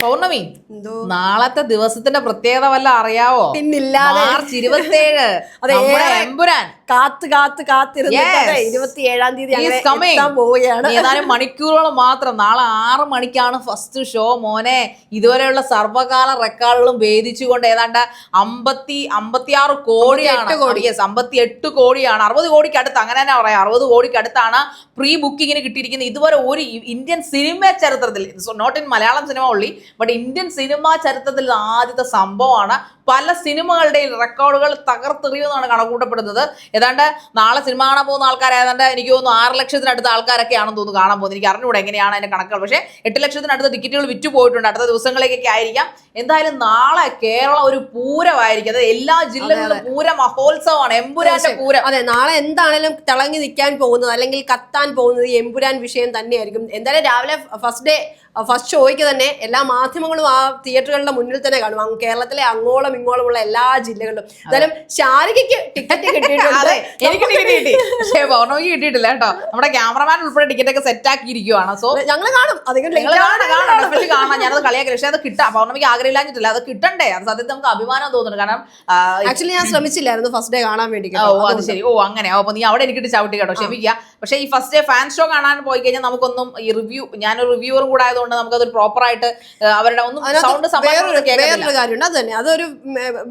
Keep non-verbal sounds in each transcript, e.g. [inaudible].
പൗർണമി. നാളത്തെ ദിവസത്തിന്റെ പ്രത്യേകത വല്ല അറിയാവോ? പിന്നില്ലാതെ. മാർച്ച് ഇരുപത്തിയേഴ് എമ്പുരാൻ കാത്ത് കാത്ത് കാത്തിരുന്നത്. ഇരുപത്തി ഏഴാം തീയതി പോവുകയാണ്. ഏതാനും മണിക്കൂറുകൾ മാത്രം. നാളെ ആറ് മണിക്കാണ് ഫസ്റ്റ് ഷോ മോനെ. ഇതുവരെയുള്ള സർവകാല റെക്കോർഡുകളും ഭേദിച്ചുകൊണ്ട് ഏതാണ്ട് അമ്പത്തി അമ്പത്തിയാറ് കോടിയാണ്. യെസ് അമ്പത്തി എട്ട് കോടിയാണ്. അറുപത് കോടിക്ക് അടുത്ത് അങ്ങനെ തന്നെ പറയാം. അറുപത് കോടിക്ക് അടുത്താണ് പ്രീ ബുക്കിങ്ങിന് കിട്ടിയിരിക്കുന്നത്. ഇതുവരെ ഒരു ഇന്ത്യൻ സിനിമ ചരിത്രത്തിൽ not in Malayalam cinema only but Indian cinema ചരിത്രത്തിൽ ആദ്യത്തെ സംഭവമാണ് പല സിനിമകളുടെയും റെക്കോർഡുകൾ തകർത്തെറിയുമെന്നാണ് കണക്കൂട്ടപ്പെടുന്നത്. ഏതാണ്ട് നാളെ സിനിമ കാണാൻ പോകുന്ന ആൾക്കാർ ഏതാണ്ട് എനിക്ക് തോന്നുന്നു ആറ് ലക്ഷത്തിനടുത്ത ആൾക്കാരൊക്കെയാണെന്ന് തോന്നുന്നു കാണാൻ പോകുന്നത്. എനിക്ക് അറിഞ്ഞുകൂടെ എങ്ങനെയാണ് അതിന്റെ കണക്കുകൾ. പക്ഷേ എട്ട് ലക്ഷത്തിനടുത്ത ടിക്കറ്റുകൾ വിറ്റു പോയിട്ടുണ്ട്. അടുത്ത ദിവസങ്ങളിലേക്കൊക്കെ ആയിരിക്കാം. എന്തായാലും നാളെ കേരളം ഒരു പൂരമായിരിക്കും. അതായത് എല്ലാ ജില്ലകളിലും പൂര മഹോത്സവമാണ്. എമ്പുരാന്റെ പൂരം. അതെ നാളെ എന്താണെങ്കിലും തിളങ്ങി നിൽക്കാൻ പോകുന്നത് അല്ലെങ്കിൽ കത്താൻ പോകുന്നത് എംപുരാൻ എമ്പുരാൻ വിഷയം തന്നെയായിരിക്കും. എന്തായാലും രാവിലെ ഫസ്റ്റ് ഡേ ഫസ്റ്റ് ഷോയ്ക്ക് തന്നെ എല്ലാ മാധ്യമങ്ങളും ആ തിയേറ്ററുകളുടെ മുന്നിൽ തന്നെ കാണും. കേരളത്തിലെ അങ്ങോളം ഇങ്ങോളമുള്ള എല്ലാ ജില്ലകളിലും. എന്തായാലും ശാരികയ്ക്ക് ടിക്കറ്റ് കിട്ടിയിട്ടുണ്ട്. എനിക്ക് ടിക്കറ്റ് കിട്ടി. [laughs] പക്ഷേ പൗർണമിക്ക് കിട്ടിയിട്ടില്ല കേട്ടോ. നമ്മുടെ ക്യാമറമാൻ ഉൾപ്പെടെ ടിക്കറ്റ് ഒക്കെ സെറ്റ് ആക്കിയിരിക്കുവാണ് സോ ഞങ്ങൾ കാണും. അധികം കാണാം ഞാനത് കളിയാക്കി. പക്ഷേ അത് കിട്ടാം. പൗർണമിക്ക് ആഗ്രഹമില്ലാഞ്ഞിട്ടില്ല. അത് കിട്ടണ്ടേ? അത് സത്യത്തിൽ നമുക്ക് അഭിമാനം തോന്നുന്നു കാരണം ആക്ച്വലി ഞാൻ ശ്രമിച്ചില്ലായിരുന്നു ഫസ്റ്റ് ഡേ കാണാൻ വേണ്ടി ഓ അത് ശരി. ഓ അങ്ങനെ. അപ്പൊ നീ അവിടെ എനിക്ക് ചവിട്ടി കേട്ടോ. ക്ഷമിക്കുക. പക്ഷേ ഈ ഫസ്റ്റ് ഡേ ഫാൻ ഷോ കാണാൻ പോയി കഴിഞ്ഞാൽ നമുക്കൊന്നും ഈ റിവ്യൂ ഞാനൊരു റിവ്യൂവറും കൂടെ ആയതുകൊണ്ട് നമുക്കത് പ്രോപ്പർ ആയിട്ട് അവരുടെ ഒന്നും സൗണ്ട് വേറൊരു കാര്യമുണ്ട്. അത് തന്നെ. അതൊരു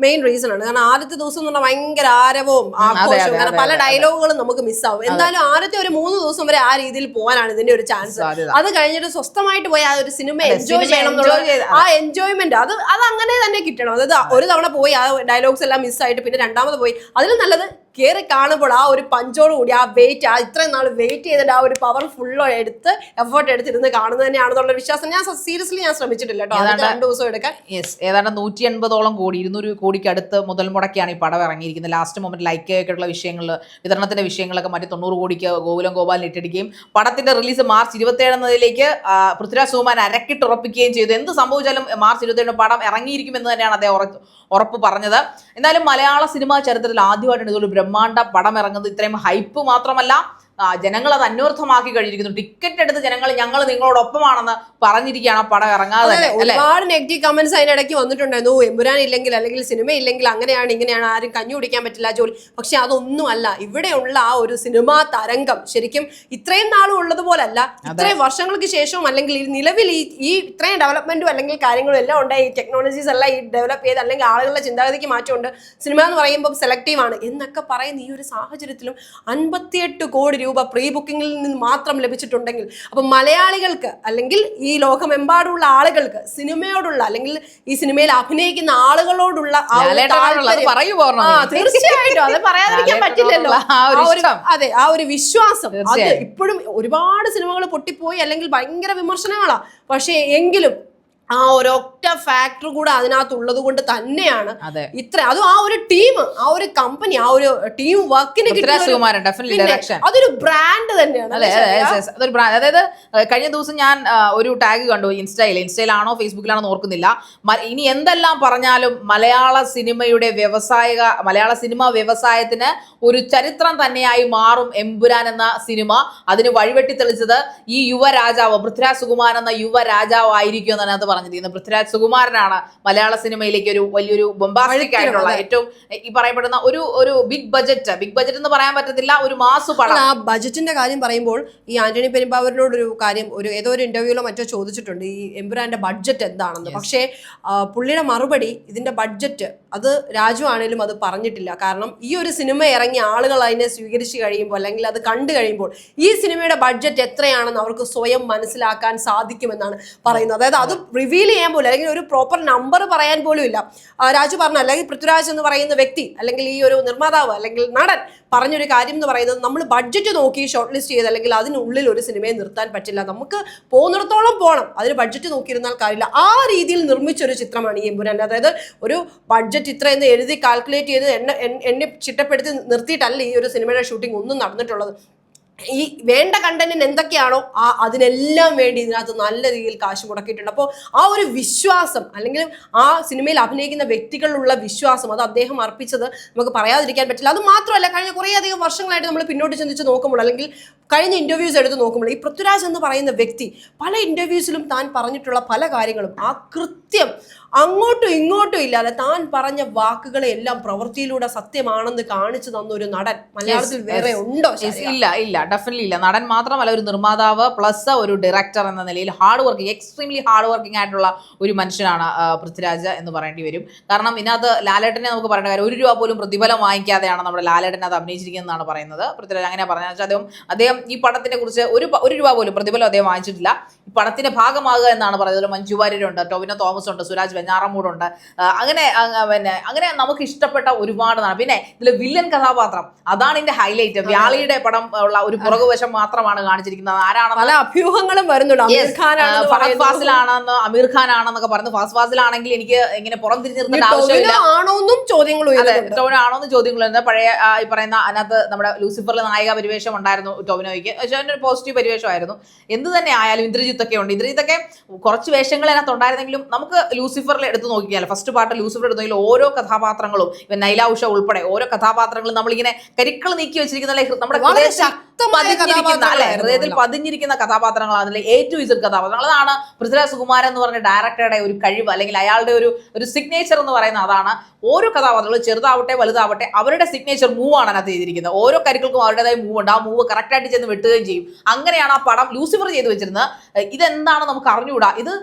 മെയിൻ റീസൺ ആണ്. കാരണം ആദ്യത്തെ ദിവസം എന്ന് പറഞ്ഞാൽ ഭയങ്കര ആരവവും ആഘോഷവും. കാരണം പല ഡയലോഗുകളും നമുക്ക് മിസ്സാവും എന്തായാലും ആദ്യത്തെ ഒരു മൂന്ന് ദിവസം വരെ ആ രീതിയിൽ പോകാനാണ് ഇതിന്റെ ഒരു ചാൻസ് അത് കഴിഞ്ഞിട്ട് സ്വസ്ഥമായിട്ട് പോയി ആ ഒരു സിനിമ എൻജോയ് ചെയ്യണം എന്നുള്ള ആ എൻജോയ്മെന്റ് അത് അത് അങ്ങനെ തന്നെ കിട്ടണം. അതായത് ഒരു തവണ പോയി ആ ഡയലോഗ്സ് എല്ലാം മിസ്സായിട്ട് പിന്നെ രണ്ടാമത് പോയി. അതിലും നല്ലത് കയറി കാണുമ്പോൾ ആ ഒരു പഞ്ചോട് കൂടി ആ വെയിറ്റ് ആ ഇത്രയും നാൾ വെയിറ്റ് ചെയ്തിട്ട് ആ ഒരു പവർ ഫുള്ളോ എടുത്ത് എഫേർട്ട് എടുത്തിരുന്ന് കാണുന്നത് തന്നെയാണെന്നുള്ള വിശ്വാസം ഞാൻ സീരിയസ്ലി ഞാൻ ശ്രമിച്ചിട്ടില്ല കേട്ടോ. രണ്ട് ദിവസം എടുക്കാൻ. യെസ് ഏതാണ്ട് നൂറ്റി എൺപതോളം കോടി ഇരുന്നൂറ് കോടിക്ക് അടുത്ത് മുതൽ മുടക്കിയാണ് ഈ പടം ഇറങ്ങിയിരിക്കുന്നത്. ലാസ്റ്റ് മൊമെന്റ് ലൈക്ക് ആയിട്ടുള്ള വിഷയങ്ങൾ വിതരണത്തിന്റെ വിഷയങ്ങളൊക്കെ മറ്റു തൊണ്ണൂറ് കോടിക്ക് ഗോകുലം ഗോപാലിന് ഇട്ടിരിക്കുകയും പടത്തിന്റെ റിലീസ് മാർച്ച് ഇരുപത്തേഴെന്നതിലേക്ക് പൃഥ്വിരാജ് സുമാൻ അരക്കിട്ട് ഉറപ്പിക്കുകയും ചെയ്തു. എന്ത് സംഭവിച്ചാലും മാർച്ച് ഇരുപത്തേഴിന് പടം ഇറങ്ങിയിരിക്കുമെന്ന് തന്നെയാണ് അദ്ദേഹം ഉറപ്പ് പറഞ്ഞത്. എന്നാലും മലയാള സിനിമാ ചരിത്രത്തിൽ ആദ്യമായിട്ടാണ് ഇതൊരു ബ്രഹ്മാണ്ഡ പടം ഇറങ്ങുന്നത് ഇത്രയും ഹൈപ്പ് മാത്രമല്ല ജനങ്ങൾ അത് അന്വർത്ഥമാക്കി കഴിഞ്ഞിരിക്കുന്നു. ടിക്കറ്റ് എടുത്ത് ജനങ്ങൾ ഞങ്ങൾ നിങ്ങളോടൊപ്പമാണെന്ന് പറഞ്ഞിരിക്കുകയാണ് ആ പടം ഇറങ്ങാതെ ഒരുപാട് നെഗറ്റീവ് കമന്റ്സ് അതിന്റെ ഇടയ്ക്ക് വന്നിട്ടുണ്ടായിരുന്നു. എമ്പുരാൻ ഇല്ലെങ്കിൽ അല്ലെങ്കിൽ സിനിമ ഇല്ലെങ്കിൽ അങ്ങനെയാണ് ഇങ്ങനെയാണ് ആരും കഞ്ഞു കുടിക്കാൻ പറ്റില്ല ജോലി. പക്ഷെ അതൊന്നും അല്ല. ഇവിടെയുള്ള ആ ഒരു സിനിമാ തരംഗം ശരിക്കും ഇത്രയും നാളും ഉള്ളതുപോലല്ല. ഇത്രയും വർഷങ്ങൾക്ക് ശേഷവും അല്ലെങ്കിൽ ഈ നിലവിൽ ഈ ഈ ഇത്രയും ഡെവലപ്മെന്റും അല്ലെങ്കിൽ കാര്യങ്ങളും എല്ലാം ഉണ്ട്. ഈ ടെക്നോളജീസ് എല്ലാം ഈ ഡെവലപ്പ് ചെയ്ത് അല്ലെങ്കിൽ ആളുകളുടെ ചിന്താഗതിക്ക് മാറ്റമുണ്ട്. സിനിമ എന്ന് പറയുമ്പോൾ സെലക്റ്റീവ് ആണ്. എന്നൊക്കെ പറയുന്ന ഈ ഒരു സാഹചര്യത്തിലും അൻപത്തിയെട്ട് കോടി രൂപ പ്രീ ബുക്കിംഗിൽ നിന്ന് മാത്രം ലഭിച്ചിട്ടുണ്ടെങ്കിൽ അപ്പം മലയാളികൾക്ക് അല്ലെങ്കിൽ ഈ ലോകമെമ്പാടുള്ള ആളുകൾക്ക് സിനിമയോടുള്ള അല്ലെങ്കിൽ ഈ സിനിമയിൽ അഭിനയിക്കുന്ന ആളുകളോടുള്ള ആ ഒരു താല്പര്യം-. ആ, തീർച്ചയായിട്ടും അത് പറയാതിരിക്കാൻ പറ്റില്ലല്ലോ ലാലേട്ടനോടുള്ള ആ ഒരു ആ ഒരു- ഇഷ്ടം. അതെ ആ ഒരു വിശ്വാസം അത് തീർച്ചയായും. ഇപ്പോഴും ഒരുപാട് സിനിമകൾ പൊട്ടിപ്പോയി അല്ലെങ്കിൽ ഭയങ്കര വിമർശനങ്ങളാ പക്ഷേ എങ്കിലും ആ ഒരൊറ്റ ഫാക്ടർ കൂടെ അതിനകത്തുള്ളത് കൊണ്ട് തന്നെയാണ് ഇത്ര അതും ആ ഒരു ടീം ആ ഒരു കമ്പനി ആ ഒരു ടീം വർക്കിന് അതൊരു ബ്രാൻഡ് തന്നെയാണ്. അതൊരു ബ്രാൻഡ് അതായത് കഴിഞ്ഞ ദിവസം ഞാൻ ഒരു ടാഗ് കണ്ടു ഇൻസ്റ്റയിൽ. ഇൻസ്റ്റയിലാണോ ഫേസ്ബുക്കിലാണോ ഓർക്കുന്നില്ല. ഇനി എന്തെല്ലാം പറഞ്ഞാലും മലയാള സിനിമയുടെ വ്യവസായിക മലയാള സിനിമ വ്യവസായത്തിന് ഒരു ചരിത്രം തന്നെയായി മാറും എമ്പുരാൻ എന്ന സിനിമ. അതിന് വഴിവെട്ടി തെളിച്ചത് ഈ യുവരാജാവ് പൃഥ്വിരാജ് സുകുമാരൻ എന്ന യുവരാജാവ് ആയിരിക്കും എന്നാണ് അത് പറഞ്ഞിരിക്കുന്നത്. പൃഥ്വിരാജ് സുകുമാരനാണ് മലയാള സിനിമയിലേക്ക് ഒരു വലിയൊരു ആയിട്ടുള്ള ഏറ്റവും ഈ പറയപ്പെടുന്ന ഒരു ഒരു ബിഗ് ബജറ്റ് ബിഗ് ബജറ്റ് എന്ന് പറയാൻ പറ്റത്തില്ല ഒരു മാസ് പടം. ആ ബജറ്റിന്റെ കാര്യം പറയുമ്പോൾ ഈ ആന്റണി പെരുമ്പാവൂരിനോടൊരു കാര്യം ഒരു ഏതോ ഒരു ഇന്റർവ്യൂലോ മറ്റോ ചോദിച്ചിട്ടുണ്ട് ഈ എംപുരാന്റെ ബഡ്ജറ്റ് എന്താണെന്ന്. പക്ഷേ പുള്ളിയുടെ മറുപടി ഇതിന്റെ ബഡ്ജറ്റ് അത് രാജു ആണേലും അത് പറഞ്ഞിട്ടില്ല. കാരണം ഈ ഒരു സിനിമ ഇറങ്ങിയ ആളുകൾ അതിനെ സ്വീകരിച്ചു കഴിയുമ്പോൾ അല്ലെങ്കിൽ അത് കണ്ടു കഴിയുമ്പോൾ ഈ സിനിമയുടെ ബഡ്ജറ്റ് എത്രയാണെന്ന് അവർക്ക് സ്വയം മനസ്സിലാക്കാൻ സാധിക്കുമെന്നാണ് പറയുന്നത്. അതായത് അത് റിവീൽ ചെയ്യാൻ പോലും അല്ലെങ്കിൽ ഒരു പ്രോപ്പർ നമ്പർ പറയാൻ പോലും ഇല്ല. രാജു പറഞ്ഞു അല്ലെങ്കിൽ പൃഥ്വിരാജ് എന്ന് പറയുന്ന വ്യക്തി അല്ലെങ്കിൽ ഈ ഒരു നിർമ്മാതാവ് അല്ലെങ്കിൽ നടൻ പറഞ്ഞൊരു കാര്യം എന്ന് പറയുന്നത് നമ്മൾ ബഡ്ജറ്റ് നോക്കി ഷോർട്ട് ലിസ്റ്റ് ചെയ്ത് അല്ലെങ്കിൽ അതിനുള്ളിൽ ഒരു സിനിമയെ നിർത്താൻ പറ്റില്ല. നമുക്ക് പോകുന്നിടത്തോളം പോകണം അതിന് ബഡ്ജറ്റ് നോക്കിയിരുന്നാൽ കാര്യമില്ല. ആ രീതിയിൽ നിർമ്മിച്ചൊരു ചിത്രമാണ് ഈ എമ്പുരാൻ. അതായത് ഒരു ബഡ്ജറ്റ് ഇത്ര എന്ന് എഴുതി കാൽക്കുലേറ്റ് ചെയ്ത് എണ്ണ- എണ്ണി ചിട്ടപ്പെടുത്തി നിർത്തിയിട്ടല്ല ഈ ഒരു സിനിമയുടെ ഷൂട്ടിംഗ് ഒന്നും നടന്നിട്ടുള്ളത്. ഈ വേണ്ട കണ്ടന്റിന് എന്തൊക്കെയാണോ ആ അതിനെല്ലാം വേണ്ടി ഇതിനകത്ത് നല്ല രീതിയിൽ കാശ് മുടക്കിയിട്ടുണ്ട്. അപ്പോൾ ആ ഒരു വിശ്വാസം അല്ലെങ്കിൽ ആ സിനിമയിൽ അഭിനയിക്കുന്ന വ്യക്തികളിലുള്ള വിശ്വാസം അത് അദ്ദേഹം അർപ്പിച്ചത് നമുക്ക് പറയാതിരിക്കാൻ പറ്റില്ല. അത് മാത്രമല്ല കഴിഞ്ഞ കുറേയധികം വർഷങ്ങളായിട്ട് നമ്മൾ പിന്നോട്ട് ചിന്തിച്ച് നോക്കുമ്പോൾ അല്ലെങ്കിൽ കഴിഞ്ഞ ഇന്റർവ്യൂസ് എടുത്ത് നോക്കുമ്പോൾ ഈ പൃഥ്വിരാജ് എന്ന് പറയുന്ന വ്യക്തി പല ഇന്റർവ്യൂസിലും താൻ പറഞ്ഞിട്ടുള്ള പല കാര്യങ്ങളും ആ കൃത്യം അങ്ങോട്ടും ഇങ്ങോട്ടും ഇല്ലാതെ താൻ പറഞ്ഞ വാക്കുകളെ എല്ലാം പ്രവൃത്തിയിലൂടെ സത്യമാണെന്ന് കാണിച്ചു തന്ന ഒരു നടൻ മലയാളത്തിൽ വേറെ ഉണ്ടോ ഇല്ല ഇല്ല ഡെഫിനറ്റ്ലി ഇല്ല. നടൻ മാത്രമല്ല ഒരു നിർമ്മാതാവ് പ്ലസ് ഒരു ഡയറക്ടർ എന്ന നിലയിൽ hard working extremely hard working ആയിട്ടുള്ള ഒരു മനുഷ്യനാണ് പൃഥ്വിരാജ് എന്ന് പറയേണ്ടി വരും. കാരണം ഇതിനകത്ത് ലാലേട്ടനെ നമുക്ക് പറയേണ്ട കാര്യം ഒരു രൂപ പോലും പ്രതിഫലം വാങ്ങിക്കാതെയാണ് നമ്മുടെ ലാലേട്ടനെ അത് അഭിനയിച്ചിരിക്കുന്നതെന്നാണ് പറയുന്നത്. പൃഥ്വിരാജ് അങ്ങനെ പറഞ്ഞാൽ വെച്ചാൽ അദ്ദേഹം അദ്ദേഹം ഈ പടത്തിനെ കുറിച്ച് ഒരു ഒരു രൂപ പോലും പ്രതിഫലം അദ്ദേഹം വാങ്ങിച്ചിട്ടില്ല. ഈ പടത്തിന്റെ ഭാഗമാകുക എന്നാണ് പറയുന്നത്. മഞ്ജു വാര്യരുണ്ട് ടോവിനോ തോമസ് ഉണ്ട് സുരാജ് വെഞ്ഞാറമൂടുണ്ട് ആ, അങ്ങനെ പിന്നെ അങ്ങനെ നമുക്ക് ഇഷ്ടപ്പെട്ട ഒരുപാട് പിന്നെ ഇതിലെ വില്ലൻ കഥാപാത്രം അതാണ് ഇതിന്റെ ഹൈലൈറ്റ് വ്യാളിയുടെ പടം ഉള്ള ഒരു പുറകുവശം മാത്രമാണ് കാണിച്ചിരിക്കുന്നത്. ആരാണെന്ന് പല അഭ്യൂഹങ്ങളും വരുന്നുണ്ട്. ഫഹദ്. ഫാസിലാണെന്ന് അമീർ ഖാൻ ആണെന്നൊക്കെ പറഞ്ഞു. ഫഹദ് ഫാസിലാണെങ്കിൽ എനിക്ക് ഇങ്ങനെ പുറം തിരിഞ്ഞു ഇനി നിർത്തേണ്ട ആവശ്യമില്ല. ആണോന്നും ചോദ്യങ്ങൾ അതെ ഉയരുന്നുണ്ട് ടോവിനോ ആണോന്ന് ചോദ്യങ്ങളുണ്ട്. പഴയ ഈ പറയുന്ന അതിനകത്ത് നമ്മുടെ ലൂസിഫറിലെ നായിക പരിവേഷം ഉണ്ടായിരുന്നു ടോവിനോയ്ക്ക്. പക്ഷേ ഒരു പോസിറ്റീവ് പരിവേഷമായിരുന്നു. എന്ത് തന്നെ ആയാലും ഇന്ദ്രജിത്തൊക്കെ ഉണ്ട്. ഇന്ദ്രജിത്തൊക്കെ കുറച്ച് വേഷങ്ങൾ അതിനകത്ത് ഉണ്ടായിരുന്നെങ്കിലും നമുക്ക് ലൂസിഫറിൽ എടുത്ത് നോക്കിയാൽ ഫസ്റ്റ് പാർട്ട് ലൂസിഫർ എടുത്ത് നോക്കിയാൽ ഓരോ കഥാപാത്രങ്ങളും ഇവൻ നൈല ഉഷ ഉൾപ്പെടെ ഓരോ കഥാപാത്രങ്ങളും നമ്മളിങ്ങനെ കരിക്കൾ നീക്കി വെച്ചിരിക്കുന്ന നമ്മുടെ പതിഞ്ഞിരിക്കുന്ന അല്ലെ? ഹൃദയത്തിൽ പതിഞ്ഞിരിക്കുന്ന കഥാപാത്രങ്ങളാണ്. എ ടു ഇസഡ് കഥാപാത്രങ്ങൾ. അതാണ് പൃഥ്വിരാജ് സുകുമാരൻ എന്ന് പറഞ്ഞ ഡയറക്ടറുടെ ഒരു കഴിവ് അല്ലെങ്കിൽ അയാളുടെ ഒരു ഒരു സിഗ്നേച്ചർ എന്ന് പറയുന്ന അതാണ് ഓരോ കഥാപാത്രങ്ങളും ചെറുതാവട്ടെ വലുതാവട്ടെ അവരുടെ സിഗ്നേച്ചർ മൂവ് ആണ് അതിനകത്ത് ചെയ്തിരിക്കുന്നത്. ഓരോ കരുക്കൾക്കും അവരുടേതായ മൂവ് ഉണ്ട്. ആ മൂവ് കറക്റ്റായിട്ട് ചെന്ന് വെട്ടുകയും ചെയ്യും. അങ്ങനെയാണ് ആ പടം ലൂസിഫർ ചെയ്തു വെച്ചിരുന്നത്. ഇതെന്താണ് നമുക്ക് അറിഞ്ഞുകൂടാ. ഇത്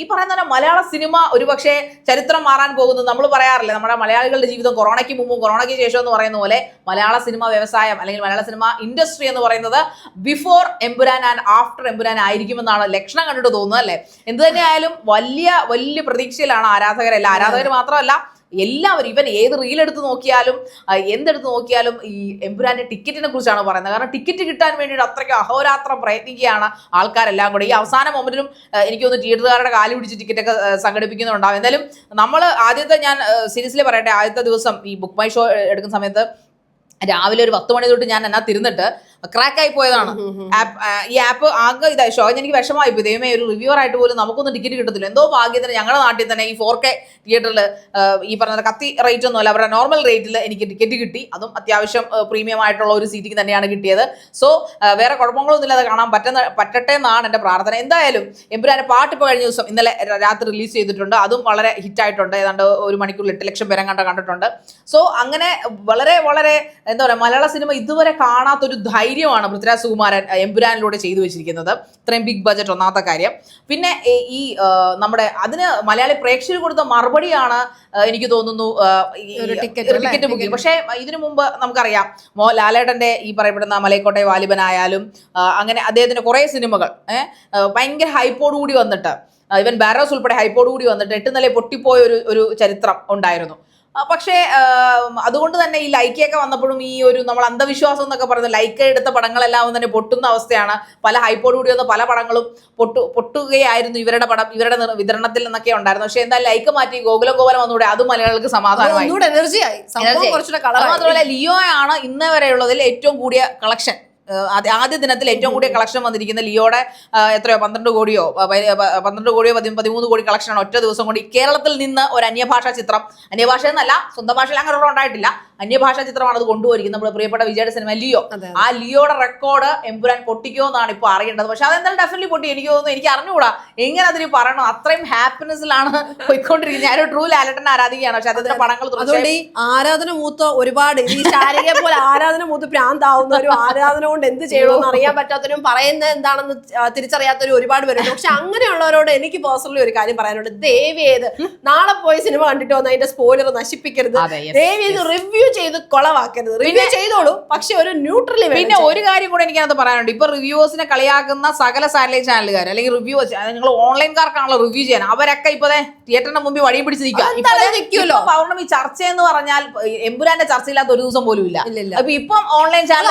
ഈ പറയുന്ന പോലെ മലയാള സിനിമ ഒരുപക്ഷെ ചരിത്രം മാറാൻ പോകുന്നത് നമ്മൾ പറയാറില്ലേ? നമ്മുടെ മലയാളികളുടെ ജീവിതം കൊറോണയ്ക്ക് മുമ്പും കൊറോണയ്ക്ക് ശേഷം എന്ന് പറയുന്ന പോലെ മലയാള സിനിമ വ്യവസായം അല്ലെങ്കിൽ മലയാള സിനിമ ഇൻഡസ്ട്രി എന്ന് പറയുന്നത് before Empuraan and after Empuraan ആയിരിക്കുമെന്നാണ് ലക്ഷണം കണ്ടിട്ട് തോന്നുന്നത് അല്ലേ? എന്ത് തന്നെയായാലും വലിയ വലിയ പ്രതീക്ഷയിലാണ് ആരാധകരെല്ലാം ആരാധകർ മാത്രമല്ല എല്ലാവരും ഇവൻ ഏത് റീൽ എടുത്ത് നോക്കിയാലും എന്തെടുത്ത് നോക്കിയാലും ഈ എമ്പുരാന്റെ ടിക്കറ്റിനെ കുറിച്ചാണ് പറയുന്നത്. കാരണം ടിക്കറ്റ് കിട്ടാൻ വേണ്ടിയിട്ട് അത്രയ്ക്ക് അഹോരാത്രം പ്രയത്നിക്കുകയാണ് ആൾക്കാരെല്ലാം കൂടെ. ഈ അവസാന മൊമെന്റിലും എനിക്ക് തോന്നുന്നു തിയേറ്ററുകാരുടെ കാലി പിടിച്ച് ടിക്കറ്റൊക്കെ സംഘടിപ്പിക്കുന്നുണ്ടാവും. എന്തായാലും നമ്മൾ ആദ്യത്തെ ഞാൻ സീരീസിൽ പറയട്ടെ ആദ്യത്തെ ദിവസം ഈ ബുക്ക് മൈ ഷോ എടുക്കുന്ന സമയത്ത് രാവിലെ ഒരു പത്ത് മണി തൊട്ട് ഞാൻ എന്നാ തിരുന്നിട്ട് ക്രാക്കായി പോയതാണ്. ഈ ആപ്പ് ആകെ ഇതായി. ഷോ എനിക്ക് വിഷമായി പോയി ദൈവമേ ഒരു റിവ്യൂവർ ആയിട്ട് പോലും നമുക്കൊന്നും ടിക്കറ്റ് കിട്ടത്തില്ല. എന്തോ ഭാഗ്യത്തിന് ഞങ്ങളുടെ നാട്ടിൽ തന്നെ ഈ ഫോർ കെ തിയേറ്ററിൽ ഈ പറഞ്ഞ കത്തി റേറ്റ് ഒന്നുമല്ല അവരുടെ നോർമൽ റേറ്റിൽ എനിക്ക് ടിക്കറ്റ് കിട്ടി. അതും അത്യാവശ്യം പ്രീമിയം ആയിട്ടുള്ള ഒരു സീറ്റിംഗ് തന്നെയാണ് കിട്ടിയത്. സോ വേറെ കുഴപ്പങ്ങളൊന്നും ഇല്ലാതെ കാണാൻ പറ്റുന്ന പറ്റട്ടെ എന്നാണ് എന്റെ പ്രാർത്ഥന. എന്തായാലും എമ്പുരാന്റെ പാട്ട് ഇപ്പോൾ കഴിഞ്ഞ ദിവസം ഇന്നലെ രാത്രി റിലീസ് ചെയ്തിട്ടുണ്ട്. അതും വളരെ ഹിറ്റായിട്ടുണ്ട് ഏതാണ്ട് ഒരു മണിക്കൂറിൽ എട്ട് ലക്ഷം പേരെ കണ്ട കണ്ടിട്ടുണ്ട്. സോ അങ്ങനെ വളരെ വളരെ എന്താ പറയുക മലയാള സിനിമ ഇതുവരെ കാണാത്തൊരു ധൈര്യമാണ് പൃഥ്വിരാജ് സുകുമാരൻ എംപുരാനിലൂടെ എമ്പുരാനിലൂടെ ചെയ്തു വെച്ചിരിക്കുന്നത്. ഇത്രയും ബിഗ് ബജറ്റ് ഒന്നാമത്തെ കാര്യം. പിന്നെ ഈ- നമ്മുടെ അതിന് മലയാളി പ്രേക്ഷകർ കൊടുത്ത മറുപടിയാണ് എനിക്ക് തോന്നുന്നു? ടിക്കറ്റ് ബുക്കിംഗ് പക്ഷേ ഇതിനു മുമ്പ് നമുക്കറിയാം മോ ലാലേട്ടന്റെ ഈ പറയപ്പെടുന്ന മലയക്കോട്ടെ വാലിബനായാലും അങ്ങനെ അദ്ദേഹത്തിന്റെ കുറേ സിനിമകൾ ഭയങ്കര ഹൈപ്പോടുകൂടി വന്നിട്ട് ഇവൻ ബാരോസ് ഉൾപ്പെടെ ഹൈപ്പോടുകൂടി വന്നിട്ട് എട്ട് നില പൊട്ടിപ്പോയ ഒരു ഒരു ചരിത്രം ഉണ്ടായിരുന്നു. പക്ഷേ അതുകൊണ്ട് തന്നെ ഈ ലൈക്കൊക്കെ വന്നപ്പോഴും ഈ ഒരു നമ്മൾ അന്ധവിശ്വാസം എന്നൊക്കെ പറയുന്ന ലൈക്ക് എടുത്ത പടങ്ങളെല്ലാം തന്നെ പൊട്ടുന്ന അവസ്ഥയാണ്. പല ഹൈപ്പോട് കൂടി വന്ന പല പടങ്ങളും പൊട്ടു പൊട്ടുകയായിരുന്നു ഇവരുടെ പടം ഇവരുടെ വിതരണത്തിൽ നിന്നൊക്കെ ഉണ്ടായിരുന്നു. പക്ഷേ എന്താ ലൈക്ക് മാറ്റി ഗോകുലം ഗോകുലം വന്നുകൂടെ അത് മലയാളികൾക്ക് സമാധാനമായി. എനർജിയായി. കുറച്ചുകൂടെ അത് മാത്രമല്ല ലിയോ ആണ് ഇന്ന് വരെയുള്ളതിൽ ഏറ്റവും കൂടിയ കളക്ഷൻ ആദ്യ ദിനത്തിൽ ഏറ്റവും കൂടിയ കളക്ഷൻ വന്നിരിക്കുന്ന ലിയോടെ എത്രയോ പന്ത്രണ്ട് കോടിയോ പന്ത്രണ്ട് കോടിയോ പതി പതിമൂന്ന് കോടി കളക്ഷനാണ് ഒറ്റ ദിവസം കൊണ്ട് കേരളത്തിൽ നിന്ന് ഒരു അന്യഭാഷാ ചിത്രം അന്യഭാഷ എന്നല്ല സ്വന്തം ഭാഷയിൽ അങ്ങനെ ഒരെണ്ണം ഉണ്ടായിട്ടില്ല. അന്യഭാഷാ ചിത്രമാണ് അത് കൊണ്ടുപോയിരിക്കുന്നത് നമ്മുടെ പ്രിയപ്പെട്ട വിജയുടെ സിനിമ ലിയോ. ആ ലിയോടെ റെക്കോർഡ് എമ്പുരാൻ പൊട്ടിക്കോ എന്നാണ് ഇപ്പോൾ അറിയേണ്ടത്. പക്ഷെ അതെന്തായാലും ഡെഫിനറ്റ്ലി പൊട്ടി. എനിക്ക് തോന്നുന്നു എനിക്ക് അറിഞ്ഞുകൂടാ. എങ്ങനെ അതിന് പറയണം? അത്രയും ഹാപ്പിനെസ്സിലാണ് പോയിക്കൊണ്ടിരിക്കുന്നത്. ഞാനൊരു ട്രൂ ലാലട്ടൻ ആരാധികയാണ് പക്ഷെ അതിന്റെ പടങ്ങൾ അതുകൊണ്ട് ഈ ആരാധന മൂത്ത ഒരുപാട് ഈ ശാരികയെ പോലെ ആരാധന മൂത്ത് പ്രാന്താവുന്നവരും ആരാധന കൊണ്ട് എന്ത് ചെയ്യണമെന്ന് അറിയാൻ പറ്റാത്തവരും പറയുന്നത് എന്താണെന്ന് തിരിച്ചറിയാത്തവരും ഒരുപാട് പേരുണ്ട്. പക്ഷെ അങ്ങനെയുള്ളവരോട് എനിക്ക് പേഴ്സണലി ഒരു കാര്യം പറയാനുണ്ട്. ദേവി ഏത് നാളെ പോയി സിനിമ കണ്ടിട്ട് വന്ന് അതിന്റെ സ്പോയിലർ നശിപ്പിക്കരുത്. ദേവി ഇത് റിവ്യൂ ചെയ്ത് കൊളവാക്കരുത്. റിവ്യൂ ചെയ്തോളൂ പക്ഷെ ഒരു ന്യൂട്രലി പിന്നെ ഒരു കാര്യം കൂടെ എനിക്കത് പറയാനുണ്ട്. ഇപ്പൊ റിവ്യൂസിനെ കളിയാക്കുന്ന സകല സാറ്റലൈറ്റ് ചാനലുകാർ അല്ലെങ്കിൽ റിവ്യൂ നിങ്ങൾ ഓൺലൈൻകാർക്കാണല്ലോ റിവ്യൂ ചെയ്യാൻ. അവരൊക്കെ ഇപ്പൊ തിയേറ്ററിന്റെ മുമ്പിൽ വഴി പിടിച്ച്. നിൽക്കുക പൗർണമി ചർച്ച എന്ന് പറഞ്ഞാൽ എമ്പുരാന്റെ ചർച്ചയില്ലാത്ത ഒരു ദിവസം പോലും ഇല്ല. ഇപ്പം ഓൺലൈൻ ചാനൽ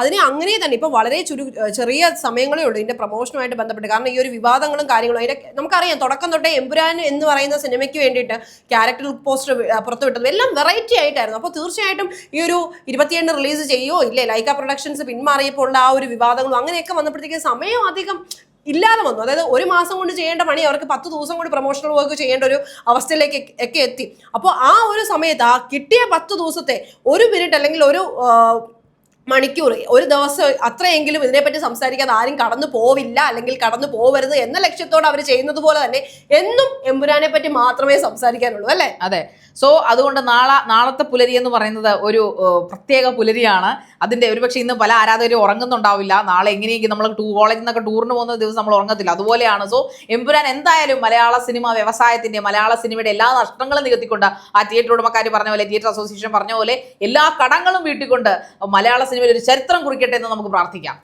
അതിനെ അങ്ങനെ തന്നെ ഇപ്പൊ വളരെ ചുരു ചെറിയ സമയങ്ങളേ ഉള്ളൂ ഇതിന്റെ പ്രൊമോഷനുമായിട്ട് ബന്ധപ്പെട്ട്. കാരണം ഈ ഒരു വിവാദങ്ങളും കാര്യങ്ങളും അതിന്റെ നമുക്കറിയാം തുടക്കം തൊട്ടേ എമ്പുരാൻ എന്ന് പറയുന്ന സിനിമയ്ക്ക് വേണ്ടിയിട്ട് ക്യാരക്ടർ പോസ്റ്റർ പുറത്തുവിട്ടതും എല്ലാം വെറൈറ്റി ആയിട്ടായിരുന്നു. അപ്പോൾ തീർച്ചയായിട്ടും ഈ ഒരു ഇരുപത്തിയേഴിന് റിലീസ് ചെയ്യോ ഇല്ലേ ലൈക്ക പ്രൊഡക്ഷൻസ് പിന്മാറിയപ്പോൾ ഉള്ള ആ ഒരു വിവാദങ്ങളും അങ്ങനെയൊക്കെ വന്നപ്പോഴത്തേക്ക് സമയം അധികം ഇല്ലാതെ വന്നു. അതായത് ഒരു മാസം കൊണ്ട് ചെയ്യേണ്ട പണി അവർക്ക് പത്ത് ദിവസം കൊണ്ട് പ്രൊമോഷണൽ വർക്ക് ചെയ്യേണ്ട ഒരു അവസ്ഥയിലേക്ക് ഒക്കെ എത്തി. അപ്പോൾ ആ ഒരു സമയത്ത് ആ കിട്ടിയ പത്ത് ദിവസത്തെ ഒരു മിനിറ്റ് അല്ലെങ്കിൽ ഒരു മണിക്കൂർ. ഒരു ദിവസം അത്രയെങ്കിലും ഇതിനെപ്പറ്റി സംസാരിക്കാതെ ആരും കടന്നു പോവില്ല അല്ലെങ്കിൽ കടന്നു പോവരുത് എന്ന ലക്ഷ്യത്തോടെ അവർ ചെയ്യുന്നത് പോലെ തന്നെ എന്നും എമ്പുരാനെ പറ്റി മാത്രമേ സംസാരിക്കാനുള്ളൂ അല്ലേ? അതെ. സോ അതുകൊണ്ട് നാളെ നാളത്തെ പുലരി എന്ന് പറയുന്നത് ഒരു പ്രത്യേക പുലരിയാണ്. അതിന്റെ ഒരുപക്ഷെ ഇന്ന് പല ആരാധകരും ഉറങ്ങുന്നുണ്ടാവില്ല. നാളെ എങ്ങനെയെങ്കിലും നമ്മൾ ടൂ കോളേജിൽ നിന്നൊക്കെ ടൂറിന് പോകുന്ന ദിവസം നമ്മൾ ഉറങ്ങത്തില്ല. അതുപോലെയാണ്. സോ എമ്പുരാൻ എന്തായാലും മലയാള സിനിമ വ്യവസായത്തിന്റെ മലയാള സിനിമയുടെ എല്ലാ നഷ്ടങ്ങളും നികത്തിക്കൊണ്ട് ആ തിയേറ്റർ ഉടമക്കാർ പറഞ്ഞ പോലെ തിയേറ്റർ അസോസിയേഷൻ പറഞ്ഞ പോലെ എല്ലാ കടങ്ങളും വീട്ടിക്കൊണ്ട് മലയാള സിനിമയിൽ ഒരു ചരിത്രം കുറിക്കട്ടെ എന്ന് നമുക്ക് പ്രാർത്ഥിക്കാം.